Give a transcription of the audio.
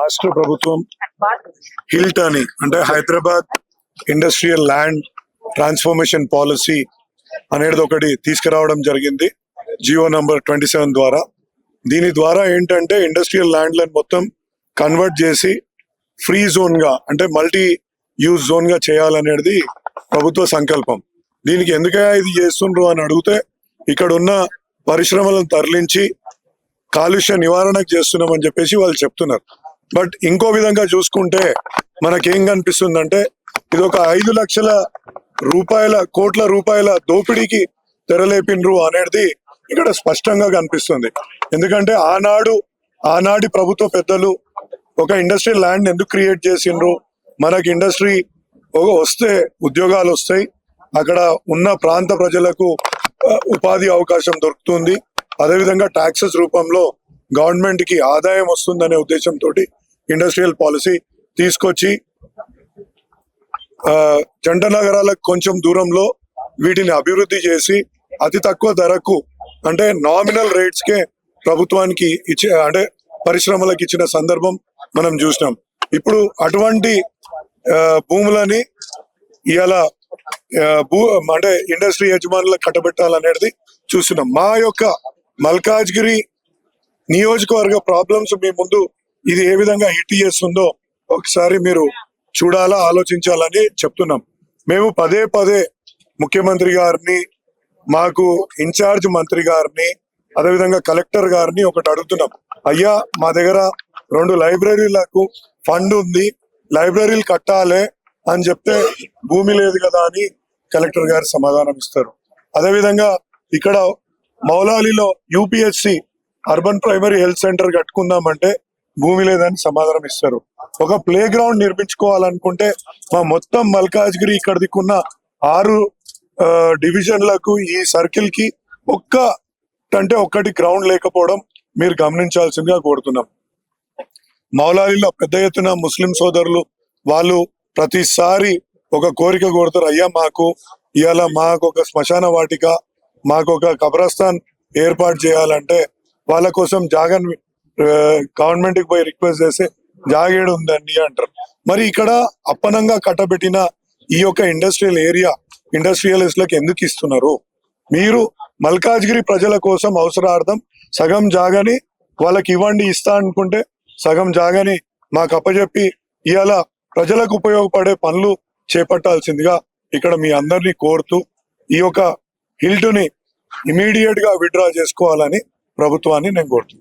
రాష్ట్ర ప్రభుత్వం హిల్ టర్నింగ్ అంటే Hyderabad industrial land transformation policy అనేది ఒకటి తీసుకురావడం జరిగింది జియో నంబర్ ట్వంటీ సెవెన్ ద్వారా. దీని ద్వారా ఏంటంటే ఇండస్ట్రియల్ ల్యాండ్లను మొత్తం కన్వర్ట్ చేసి ఫ్రీ జోన్గా అంటే మల్టీ యూజ్ జోన్గా చేయాలనేది ప్రభుత్వ సంకల్పం. దీనికి ఎందుకయ్యా ఇది చేస్తుండ్రు అని అడిగితే ఇక్కడ ఉన్న పరిశ్రమలను తరలించి కాలుష్య నివారణకు చేస్తున్నామని చెప్పేసి వాళ్ళు చెప్తున్నారు. బట్ ఇంకో విధంగా చూసుకుంటే మనకేం కనిపిస్తుందంటే ఇది ఒక ఐదు లక్షల రూపాయల కోట్ల రూపాయల దోపిడీకి తెరలేపినరు అనేది ఇక్కడ స్పష్టంగా కనిపిస్తుంది. ఎందుకంటే ఆనాడు ఆనాడి ప్రభుత్వ పెద్దలు ఒక ఇండస్ట్రీ ల్యాండ్ ఎందుకు క్రియేట్ చేసిండ్రు? మనకి ఇండస్ట్రీ ఒక వస్తే ఉద్యోగాలు వస్తాయి. అక్కడ ఉన్న ప్రాంత ప్రజలకు ఉపాధి అవకాశం దొరుకుతుంది. అదేవిధంగా ట్యాక్సెస్ రూపంలో గవర్నమెంట్కి ఆదాయం వస్తుందనే ఉద్దేశంతో ఇండస్ట్రియల్ పాలసీ తీసుకొచ్చి జంట నగరాలకు కొంచెం దూరంలో వీటిని అభివృద్ధి చేసి అతి తక్కువ ధరకు అంటే నామినల్ రేట్స్కే ప్రభుత్వానికి ఇచ్చే అంటే పరిశ్రమలకు ఇచ్చిన సందర్భం మనం చూసినాం. ఇప్పుడు అటువంటి భూములని ఇవాళ భూ అంటే ఇండస్ట్రీ యజమానులకు కట్టబెట్టాలనేది చూస్తున్నాం మా యొక్క మల్కాజ్గిరి నియోజకవర్గ ప్రాబ్లమ్స్ మీ ముందు ఇది ఏ విధంగా హిట్ చేస్తుందో ఒకసారి మీరు చూడాలా ఆలోచించాలని చెప్తున్నాం. మేము పదే పదే ముఖ్యమంత్రి గారిని మాకు ఇన్ఛార్జ్ మంత్రి గారిని అదేవిధంగా కలెక్టర్ గారిని ఒకటి అడుగుతున్నాం. అయ్యా మా దగ్గర రెండు లైబ్రరీలకు ఫండ్ ఉంది లైబ్రరీలు కట్టాలి అని చెప్తే భూమి లేదు కదా అని కలెక్టర్ గారు సమాధానం ఇస్తారు. అదేవిధంగా ఇక్కడ మౌలాలిలో UPHC urban primary health centre కట్టుకుందామంటే భూమి లేదని సమాధానం ఇస్తారు. ఒక ప్లే గ్రౌండ్ నిర్మించుకోవాలనుకుంటే మా మొత్తం మల్కాజ్గిరి ఇక్కడ దిక్కున్న ఆరు డివిజన్లకు ఈ సర్కిల్కి ఒక్క అంటే ఒక్కటి గ్రౌండ్ లేకపోవడం మీరు గమనించాల్సిందిగా కోరుతున్నాం. మౌలాలీలో పెద్ద ఎత్తున ముస్లిం సోదరులు వాళ్ళు ప్రతిసారి ఒక కోరిక కోరుతారు అయ్యా మాకు ఇవాళ మాకు ఒక శ్మశాన వాటిక మాకు ఒక కబ్రస్థాన్ ఏర్పాటు చేయాలంటే వాళ్ళ కోసం జాగన్ గవర్నమెంట్కి పోయి రిక్వెస్ట్ చేస్తే జాగేడు ఉందండి అంటారు. మరి ఇక్కడ అప్పనంగా కట్టబెట్టిన ఈ యొక్క ఇండస్ట్రియల్ ఏరియా ఇండస్ట్రియలిస్ట్లకు ఎందుకు ఇస్తున్నారు? మీరు మల్కాజ్గిరి ప్రజల కోసం అవసరార్థం సగం జాగని వాళ్ళకి ఇవ్వండి ఇస్తా అనుకుంటే సగం జాగని మాకు అప్పచెప్పి ఇవాళ ప్రజలకు ఉపయోగపడే పనులు చేపట్టాల్సిందిగా ఇక్కడ మీ అందరినీ కోరుతూ ఈ యొక్క హిల్టుని ఇమీడియట్గా విడ్రా చేసుకోవాలని ప్రభుత్వాన్ని నేను కోరుతున్నాను.